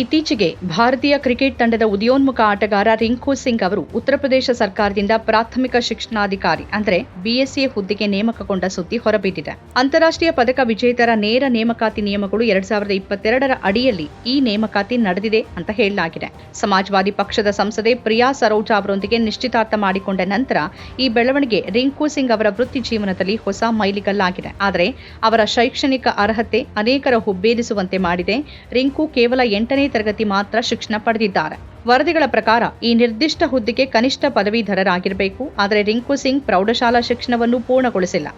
ಇತ್ತೀಚೆಗೆ ಭಾರತೀಯ ಕ್ರಿಕೆಟ್ ತಂಡದ ಉದಯೋನ್ಮುಖ ಆಟಗಾರ ರಿಂಕು ಸಿಂಗ್ ಅವರು ಉತ್ತರ ಪ್ರದೇಶ ಸರ್ಕಾರದಿಂದ ಪ್ರಾಥಮಿಕ ಶಿಕ್ಷಣಾಧಿಕಾರಿ, ಅಂದರೆ ಬಿಎಸ್ಸಿ ಹುದ್ದೆಗೆ ನೇಮಕಗೊಂಡ ಸುದ್ದಿ ಹೊರಬಿದ್ದಿದೆ. ಅಂತಾರಾಷ್ಟ್ರೀಯ ಪದಕ ವಿಜೇತರ ನೇರ ನೇಮಕಾತಿ ನಿಯಮಗಳು ಎರಡ್ ಸಾವಿರದ ಇಪ್ಪತ್ತೆರಡರ ಅಡಿಯಲ್ಲಿ ಈ ನೇಮಕಾತಿ ನಡೆದಿದೆ ಅಂತ ಹೇಳಲಾಗಿದೆ. ಸಮಾಜವಾದಿ ಪಕ್ಷದ ಸಂಸದೆ ಪ್ರಿಯಾ ಸರೋಜಾ ಅವರೊಂದಿಗೆ ನಿಶ್ಚಿತಾರ್ಥ ಮಾಡಿಕೊಂಡ ನಂತರ ಈ ಬೆಳವಣಿಗೆ ರಿಂಕು ಸಿಂಗ್ ಅವರ ವೃತ್ತಿ ಜೀವನದಲ್ಲಿ ಹೊಸ ಮೈಲಿಗಲ್ಲಾಗಿದೆ. ಆದರೆ ಅವರ ಶೈಕ್ಷಣಿಕ ಅರ್ಹತೆ ಅನೇಕರ ಹುಬ್ಬೇರಿಸುವಂತೆ ಮಾಡಿದೆ. ರಿಂಕು ಕೇವಲ ಎಂಟನೇ ತರಗತಿ ಮಾತ್ರ ಶಿಕ್ಷಣ ಪಡೆದಿದ್ದಾರೆ. ವರದಿಗಳ ಪ್ರಕಾರ ಈ ನಿರ್ದಿಷ್ಟ ಹುದ್ದೆಗೆ ಕನಿಷ್ಠ ಪದವೀಧರರಾಗಿರಬೇಕು. ಆದರೆ ರಿಂಕು ಸಿಂಗ್ ಪ್ರೌಢಶಾಲಾ ಶಿಕ್ಷಣವನ್ನು ಪೂರ್ಣಗೊಳಿಸಿಲ್ಲ.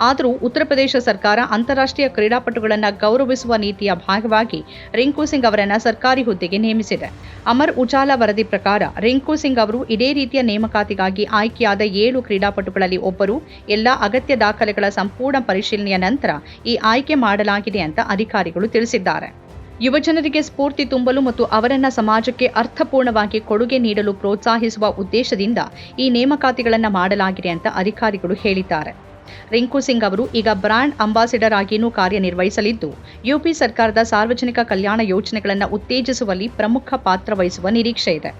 ಆದರೂ ಉತ್ತರ ಪ್ರದೇಶ ಸರ್ಕಾರ ಅಂತಾರಾಷ್ಟ್ರೀಯ ಕ್ರೀಡಾಪಟುಗಳನ್ನು ಗೌರವಿಸುವ ನೀತಿಯ ಭಾಗವಾಗಿ ರಿಂಕು ಸಿಂಗ್ ಅವರನ್ನು ಸರ್ಕಾರಿ ಹುದ್ದೆಗೆ ನೇಮಿಸಿದೆ. ಅಮರ್ ಉಜಾಲಾ ವರದಿ ಪ್ರಕಾರ ರಿಂಕು ಸಿಂಗ್ ಅವರು ಇದೇ ರೀತಿಯ ನೇಮಕಾತಿಗಾಗಿ ಆಯ್ಕೆಯಾದ ಏಳು ಕ್ರೀಡಾಪಟುಗಳಲ್ಲಿ ಒಬ್ಬರು. ಎಲ್ಲ ಅಗತ್ಯ ದಾಖಲೆಗಳ ಸಂಪೂರ್ಣ ಪರಿಶೀಲನೆಯ ನಂತರ ಈ ಆಯ್ಕೆ ಮಾಡಲಾಗಿದೆ ಅಂತ ಅಧಿಕಾರಿಗಳು ತಿಳಿಸಿದ್ದಾರೆ. ಯುವಜನರಿಗೆ ಸ್ಫೂರ್ತಿ ತುಂಬಲು ಮತ್ತು ಅವರನ್ನ ಸಮಾಜಕ್ಕೆ ಅರ್ಥಪೂರ್ಣವಾಗಿ ಕೊಡುಗೆ ನೀಡಲು ಪ್ರೋತ್ಸಾಹಿಸುವ ಉದ್ದೇಶದಿಂದ ಈ ನೇಮಕಾತಿಗಳನ್ನು ಮಾಡಲಾಗಿದೆ ಅಂತ ಅಧಿಕಾರಿಗಳು ಹೇಳಿದ್ದಾರೆ. ರಿಂಕು ಸಿಂಗ್ ಅವರು ಈಗ ಬ್ರಾಂಡ್ ಅಂಬಾಸಿಡರ್ ಆಗಿಯೂ ಕಾರ್ಯನಿರ್ವಹಿಸಲಿದ್ದು, ಯುಪಿ ಸರ್ಕಾರದ ಸಾರ್ವಜನಿಕ ಕಲ್ಯಾಣ ಯೋಜನೆಗಳನ್ನು ಉತ್ತೇಜಿಸುವಲ್ಲಿ ಪ್ರಮುಖ ಪಾತ್ರ ವಹಿಸುವ ನಿರೀಕ್ಷೆ ಇದೆ.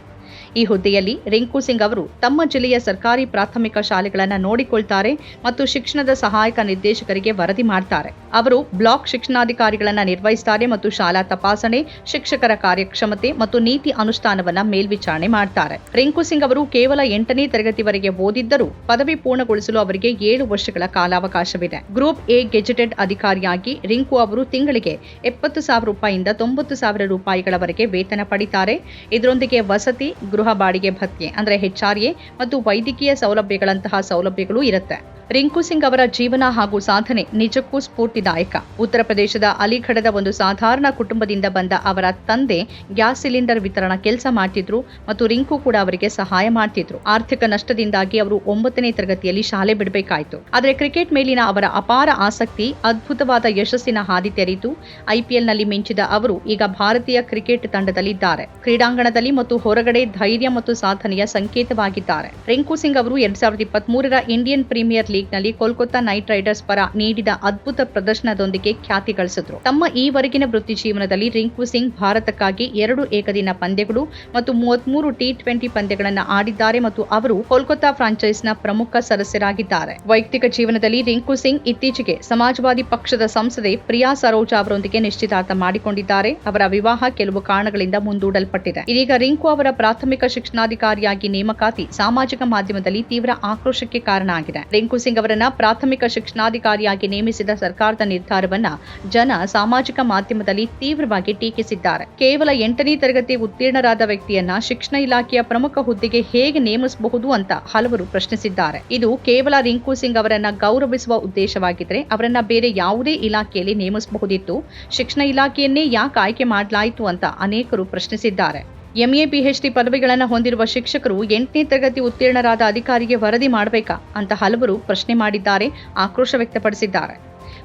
ಈ ಹುದ್ದೆಯಲ್ಲಿ ರಿಂಕು ಸಿಂಗ್ ಅವರು ತಮ್ಮ ಜಿಲ್ಲೆಯ ಸರ್ಕಾರಿ ಪ್ರಾಥಮಿಕ ಶಾಲೆಗಳನ್ನು ನೋಡಿಕೊಳ್ತಾರೆ ಮತ್ತು ಶಿಕ್ಷಣದ ಸಹಾಯಕ ನಿರ್ದೇಶಕರಿಗೆ ವರದಿ ಮಾಡ್ತಾರೆ. ಅವರು ಬ್ಲಾಕ್ ಶಿಕ್ಷಣಾಧಿಕಾರಿಗಳನ್ನು ನಿರ್ವಹಿಸ್ತಾರೆ ಮತ್ತು ಶಾಲಾ ತಪಾಸಣೆ, ಶಿಕ್ಷಕರ ಕಾರ್ಯಕ್ಷಮತೆ ಮತ್ತು ನೀತಿ ಅನುಷ್ಠಾನವನ್ನ ಮೇಲ್ವಿಚಾರಣೆ ಮಾಡ್ತಾರೆ. ರಿಂಕು ಸಿಂಗ್ ಅವರು ಕೇವಲ ಎಂಟನೇ ತರಗತಿವರೆಗೆ ಓದಿದ್ದರೂ ಪದವಿ ಪೂರ್ಣಗೊಳಿಸಲು ಅವರಿಗೆ ಏಳು ವರ್ಷಗಳ ಕಾಲಾವಕಾಶವಿದೆ. ಗ್ರೂಪ್ ಎ ಗೆಜೆಟೆಡ್ ಅಧಿಕಾರಿಯಾಗಿ ರಿಂಕು ಅವರು ತಿಂಗಳಿಗೆ ಎಪ್ಪತ್ತು ಸಾವಿರ ರೂಪಾಯಿಯಿಂದ ತೊಂಬತ್ತು ಸಾವಿರ ರೂಪಾಯಿಗಳವರೆಗೆ ವೇತನ ಪಡಿತಾರೆ. ಇದರೊಂದಿಗೆ ವಸತಿ, ಗೃಹ ಬಾಡಿಗೆ ಭತ್ಯೆ ಅಂದರೆ ಎ ಮತ್ತು ವೈದ್ಯಕೀಯ ಸೌಲಭ್ಯಗಳಂತಹ ಸೌಲಭ್ಯಗಳು ಇರುತ್ತೆ. ರಿಂಕು ಸಿಂಗ್ ಅವರ ಜೀವನ ಹಾಗೂ ಸಾಧನೆ ನಿಜಕ್ಕೂ ಸ್ಫೂರ್ತಿದಾಯಕ. ಉತ್ತರ ಪ್ರದೇಶದ ಅಲಿಗಢದ ಒಂದು ಸಾಧಾರಣ ಕುಟುಂಬದಿಂದ ಬಂದ ಅವರ ತಂದೆ ಗ್ಯಾಸ್ ಸಿಲಿಂಡರ್ ವಿತರಣಾ ಕೆಲಸ ಮಾಡ್ತಿದ್ರು ಮತ್ತು ರಿಂಕು ಕೂಡ ಅವರಿಗೆ ಸಹಾಯ ಮಾಡ್ತಿದ್ರು. ಆರ್ಥಿಕ ನಷ್ಟದಿಂದಾಗಿ ಅವರು ಒಂಬತ್ತನೇ ತರಗತಿಯಲ್ಲಿ ಶಾಲೆ ಬಿಡಬೇಕಾಯಿತು. ಆದರೆ ಕ್ರಿಕೆಟ್ ಮೇಲಿನ ಅವರ ಅಪಾರ ಆಸಕ್ತಿ, ಅದ್ಭುತವಾದ ಯಶಸ್ಸಿನ ಹಾದಿ ತೆರೆಯಿತು. ಐಪಿಎಲ್ನಲ್ಲಿ ಮಿಂಚಿದ ಅವರು ಈಗ ಭಾರತೀಯ ಕ್ರಿಕೆಟ್ ತಂಡದಲ್ಲಿದ್ದಾರೆ. ಕ್ರೀಡಾಂಗಣದಲ್ಲಿ ಮತ್ತು ಹೊರಗಡೆ ಧೈರ್ಯ ಮತ್ತು ಸಾಧನೆಯ ಸಂಕೇತವಾಗಿದ್ದಾರೆ. ರಿಂಕು ಸಿಂಗ್ ಅವರು ಎರಡ್ ಸಾವಿರದ ಇಪ್ಪತ್ಮೂರರ ಇಂಡಿಯನ್ ಪ್ರೀಮಿಯರ್ ಲೀಗ್ನಲ್ಲಿ ಕೋಲ್ಕತ್ತಾ ನೈಟ್ ರೈಡರ್ಸ್ ಪರ ನೀಡಿದ ಅದ್ಭುತ ಪ್ರದರ್ಶನದೊಂದಿಗೆ ಖ್ಯಾತಿ ಗಳಿಸಿದ್ರು. ತಮ್ಮ ಈವರೆಗಿನ ವೃತ್ತಿ ಜೀವನದಲ್ಲಿ ರಿಂಕು ಸಿಂಗ್ ಭಾರತಕ್ಕಾಗಿ ಎರಡು ಏಕದಿನ ಪಂದ್ಯಗಳು ಮತ್ತು ಮೂವತ್ಮೂರು ಟಿ ಟ್ವೆಂಟಿ ಪಂದ್ಯಗಳನ್ನು ಆಡಿದ್ದಾರೆ ಮತ್ತು ಅವರು ಕೋಲ್ಕತ್ತಾ ಫ್ರಾಂಚೈಸ್ನ ಪ್ರಮುಖ ಸದಸ್ಯರಾಗಿದ್ದಾರೆ. ವೈಯಕ್ತಿಕ ಜೀವನದಲ್ಲಿ ರಿಂಕು ಸಿಂಗ್ ಇತ್ತೀಚೆಗೆ ಸಮಾಜವಾದಿ ಪಕ್ಷದ ಸಂಸದೆ ಪ್ರಿಯಾ ಸರೋಜಾ ಅವರೊಂದಿಗೆ ನಿಶ್ಚಿತಾರ್ಥ ಮಾಡಿಕೊಂಡಿದ್ದಾರೆ. ಅವರ ವಿವಾಹ ಕೆಲವು ಕಾರಣಗಳಿಂದ ಮುಂದೂಡಲ್ಪಟ್ಟಿದೆ. ಇದೀಗ ರಿಂಕು ಅವರ ಪ್ರಾಥಮಿಕ ಶಿಕ್ಷಣಾಧಿಕಾರಿಯಾಗಿ ನೇಮಕಾತಿ ಸಾಮಾಜಿಕ ಮಾಧ್ಯಮದಲ್ಲಿ ತೀವ್ರ ಆಕ್ರೋಶಕ್ಕೆ ಕಾರಣ ಆಗಿದೆ ರಿಂಕು ಸಿಂಗ್ ಅವರನ್ನ ಪ್ರಾಥಮಿಕ ಶಿಕ್ಷಣಾಧಿಕಾರಿಯಾಗಿ ನೇಮಿಸಿದ ಸರ್ಕಾರದ ನಿರ್ಧಾರವನ್ನ ಜನ ಸಾಮಾಜಿಕ ಮಾಧ್ಯಮದಲ್ಲಿ ತೀವ್ರವಾಗಿ ಟೀಕಿಸಿದ್ದಾರೆ. ಕೇವಲ ಎಂಟನೇ ತರಗತಿ ಉತ್ತೀರ್ಣರಾದ ವ್ಯಕ್ತಿಯನ್ನ ಶಿಕ್ಷಣ ಇಲಾಖೆಯ ಪ್ರಮುಖ ಹುದ್ದೆಗೆ ಹೇಗೆ ನೇಮಿಸಬಹುದು ಅಂತ ಹಲವರು ಪ್ರಶ್ನಿಸಿದ್ದಾರೆ. ಇದು ಕೇವಲ ರಿಂಕು ಸಿಂಗ್ ಅವರನ್ನ ಗೌರವಿಸುವ ಉದ್ದೇಶವಾಗಿದ್ರೆ ಅವರನ್ನ ಬೇರೆ ಯಾವುದೇ ಇಲಾಖೆಯಲ್ಲಿ ನೇಮಿಸಬಹುದಿತ್ತು. ಶಿಕ್ಷಣ ಇಲಾಖೆಯನ್ನೇ ಯಾಕೆ ಆಯ್ಕೆ ಮಾಡಲಾಯಿತು ಅಂತ ಅನೇಕರು ಪ್ರಶ್ನಿಸಿದ್ದಾರೆ. ಎಂಎ ಪಿಎಚ್ಡಿ ಪದವಿಗಳನ್ನು ಹೊಂದಿರುವ ಶಿಕ್ಷಕರು ಎಂಟನೇ ತರಗತಿ ಉತ್ತೀರ್ಣರಾದ ಅಧಿಕಾರಿಗೆ ವರದಿ ಮಾಡಬೇಕಾ ಅಂತ ಹಲವರು ಪ್ರಶ್ನೆ ಮಾಡಿದ್ದಾರೆ, ಆಕ್ರೋಶ ವ್ಯಕ್ತಪಡಿಸಿದ್ದಾರೆ.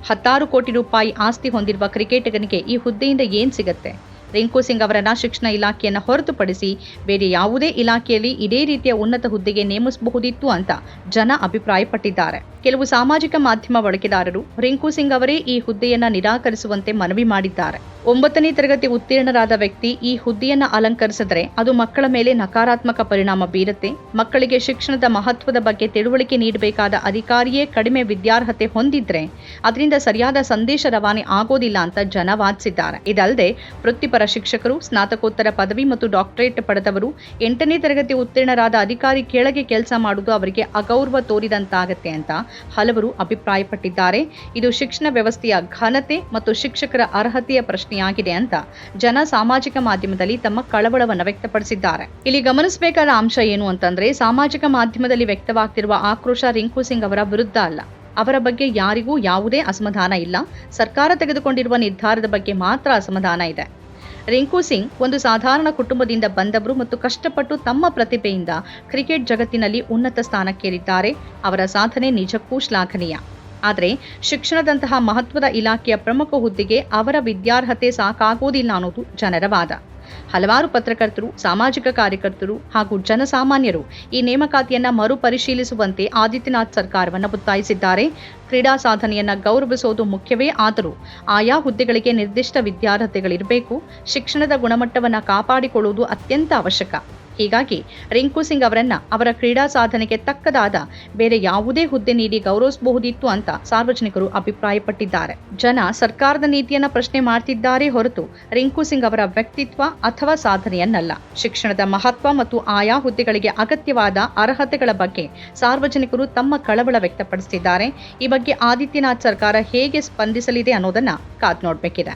ಹತ್ತಾರು ಕೋಟಿ ರೂಪಾಯಿ ಆಸ್ತಿ ಹೊಂದಿರುವ ಕ್ರಿಕೆಟಿಗನಿಗೆ ಈ ಹುದ್ದೆಯಿಂದ ಏನು ಸಿಗುತ್ತೆ? ರಿಂಕು ಸಿಂಗ್ ಅವರನ್ನ ಶಿಕ್ಷಣ ಇಲಾಖೆಯನ್ನು ಹೊರತುಪಡಿಸಿ ಬೇರೆ ಯಾವುದೇ ಇಲಾಖೆಯಲ್ಲಿ ಇದೇ ರೀತಿಯ ಉನ್ನತ ಹುದ್ದೆಗೆ ನೇಮಿಸಬಹುದಿತ್ತು ಅಂತ ಜನ ಅಭಿಪ್ರಾಯಪಟ್ಟಿದ್ದಾರೆ. ಕೆಲವು ಸಾಮಾಜಿಕ ಮಾಧ್ಯಮ ಬಳಕೆದಾರರು ರಿಂಕು ಸಿಂಗ್ ಅವರೇ ಈ ಹುದ್ದೆಯನ್ನ ನಿರಾಕರಿಸುವಂತೆ ಮನವಿ ಮಾಡಿದ್ದಾರೆ. ಒಂಬತ್ತನೇ ತರಗತಿ ಉತ್ತೀರ್ಣರಾದ ವ್ಯಕ್ತಿ ಈ ಹುದ್ದೆಯನ್ನ ಅಲಂಕರಿಸಿದರೆ ಅದು ಮಕ್ಕಳ ಮೇಲೆ ನಕಾರಾತ್ಮಕ ಪರಿಣಾಮ ಬೀರುತ್ತೆ. ಮಕ್ಕಳಿಗೆ ಶಿಕ್ಷಣದ ಮಹತ್ವದ ಬಗ್ಗೆ ತಿಳುವಳಿಕೆ ನೀಡಬೇಕಾದ ಅಧಿಕಾರಿಯೇ ಕಡಿಮೆ ವಿದ್ಯಾರ್ಹತೆ ಹೊಂದಿದ್ರೆ ಅದರಿಂದ ಸರಿಯಾದ ಸಂದೇಶ ರವಾನೆ ಆಗೋದಿಲ್ಲ ಅಂತ ಜನ ವಾದಿಸಿದ್ದಾರೆ. ಇದಲ್ಲದೆ ವೃತ್ತಿಪರ ಶಿಕ್ಷಕರು, ಸ್ನಾತಕೋತ್ತರ ಪದವಿ ಮತ್ತು ಡಾಕ್ಟರೇಟ್ ಪಡೆದವರು ಎಂಟನೇ ತರಗತಿ ಉತ್ತೀರ್ಣರಾದ ಅಧಿಕಾರಿ ಕೆಳಗೆ ಕೆಲಸ ಮಾಡುವುದು ಅವರಿಗೆ ಅಗೌರವ ತೋರಿದಂತಾಗತ್ತೆ ಅಂತ ಹಲವರು ಅಭಿಪ್ರಾಯಪಟ್ಟಿದ್ದಾರೆ. ಇದು ಶಿಕ್ಷಣ ವ್ಯವಸ್ಥೆಯ ಘನತೆ ಮತ್ತು ಶಿಕ್ಷಕರ ಅರ್ಹತೆಯ ಪ್ರಶ್ನೆಯಾಗಿದೆ ಅಂತ ಜನ ಸಾಮಾಜಿಕ ಮಾಧ್ಯಮದಲ್ಲಿ ತಮ್ಮ ಕಳವಳವನ್ನು ವ್ಯಕ್ತಪಡಿಸಿದ್ದಾರೆ. ಇಲ್ಲಿ ಗಮನಿಸಬೇಕಾದ ಅಂಶ ಏನು ಅಂತಂದ್ರೆ, ಸಾಮಾಜಿಕ ಮಾಧ್ಯಮದಲ್ಲಿ ವ್ಯಕ್ತವಾಗ್ತಿರುವ ಆಕ್ರೋಶ ರಿಂಕು ಸಿಂಗ್ ಅವರ ವಿರುದ್ಧ ಅಲ್ಲ. ಅವರ ಬಗ್ಗೆ ಯಾರಿಗೂ ಯಾವುದೇ ಅಸಮಾಧಾನ ಇಲ್ಲ. ಸರ್ಕಾರ ತೆಗೆದುಕೊಂಡಿರುವ ನಿರ್ಧಾರದ ಬಗ್ಗೆ ಮಾತ್ರ ಅಸಮಾಧಾನ ಇದೆ. ರಿಂಕು ಸಿಂಗ್ ಒಂದು ಸಾಧಾರಣ ಕುಟುಂಬದಿಂದ ಬಂದವರು ಮತ್ತು ಕಷ್ಟಪಟ್ಟು ತಮ್ಮ ಪ್ರತಿಭೆಯಿಂದ ಕ್ರಿಕೆಟ್ ಜಗತ್ತಿನಲ್ಲಿ ಉನ್ನತ ಸ್ಥಾನಕ್ಕೇರಿದ್ದಾರೆ. ಅವರ ಸಾಧನೆ ನಿಜಕ್ಕೂ ಶ್ಲಾಘನೀಯ. ಆದರೆ ಶಿಕ್ಷಣದಂತಹ ಮಹತ್ವದ ಇಲಾಖೆಯ ಪ್ರಮುಖ ಹುದ್ದೆಗೆ ಅವರ ವಿದ್ಯಾರ್ಹತೆ ಸಾಕಾಗೋದಿಲ್ಲ ಅನ್ನೋದು ಜನರ ವಾದ. ಹಲವಾರು ಪತ್ರಕರ್ತರು, ಸಾಮಾಜಿಕ ಕಾರ್ಯಕರ್ತರು ಹಾಗೂ ಜನಸಾಮಾನ್ಯರು ಈ ನೇಮಕಾತಿಯನ್ನ ಮರುಪರಿಶೀಲಿಸುವಂತೆ ಆದಿತ್ಯನಾಥ್ ಸರ್ಕಾರವನ್ನು ಒತ್ತಾಯಿಸಿದ್ದಾರೆ. ಕ್ರೀಡಾ ಸಾಧನೆಯನ್ನ ಗೌರವಿಸುವುದು ಮುಖ್ಯವೇ ಆದರೂ ಆಯಾ ಹುದ್ದೆಗಳಿಗೆ ನಿರ್ದಿಷ್ಟ ವಿದ್ಯಾರ್ಹತೆಗಳಿರಬೇಕು. ಶಿಕ್ಷಣದ ಗುಣಮಟ್ಟವನ್ನು ಕಾಪಾಡಿಕೊಳ್ಳುವುದು ಅತ್ಯಂತ ಅವಶ್ಯಕ. ಹೀಗಾಗಿ ರಿಂಕು ಸಿಂಗ್ ಅವರನ್ನ ಅವರ ಕ್ರೀಡಾ ಸಾಧನೆಗೆ ತಕ್ಕದಾದ ಬೇರೆ ಯಾವುದೇ ಹುದ್ದೆ ನೀಡಿ ಗೌರವಿಸಬಹುದಿತ್ತು ಅಂತ ಸಾರ್ವಜನಿಕರು ಅಭಿಪ್ರಾಯಪಟ್ಟಿದ್ದಾರೆ. ಜನ ಸರ್ಕಾರದ ನೀತಿಯನ್ನ ಪ್ರಶ್ನೆ ಮಾಡ್ತಿದ್ದಾರೆ ಹೊರತು ರಿಂಕು ಸಿಂಗ್ ಅವರ ವ್ಯಕ್ತಿತ್ವ ಅಥವಾ ಸಾಧನೆಯನ್ನಲ್ಲ. ಶಿಕ್ಷಣದ ಮಹತ್ವ ಮತ್ತು ಆಯಾ ಹುದ್ದೆಗಳಿಗೆ ಅಗತ್ಯವಾದ ಅರ್ಹತೆಗಳ ಬಗ್ಗೆ ಸಾರ್ವಜನಿಕರು ತಮ್ಮ ಕಳವಳ ವ್ಯಕ್ತಪಡಿಸಿದ್ದಾರೆ. ಈ ಬಗ್ಗೆ ಆದಿತ್ಯನಾಥ್ ಸರ್ಕಾರ ಹೇಗೆ ಸ್ಪಂದಿಸಲಿದೆ ಅನ್ನೋದನ್ನ ಕಾದ್ ನೋಡ್ಬೇಕಿದೆ.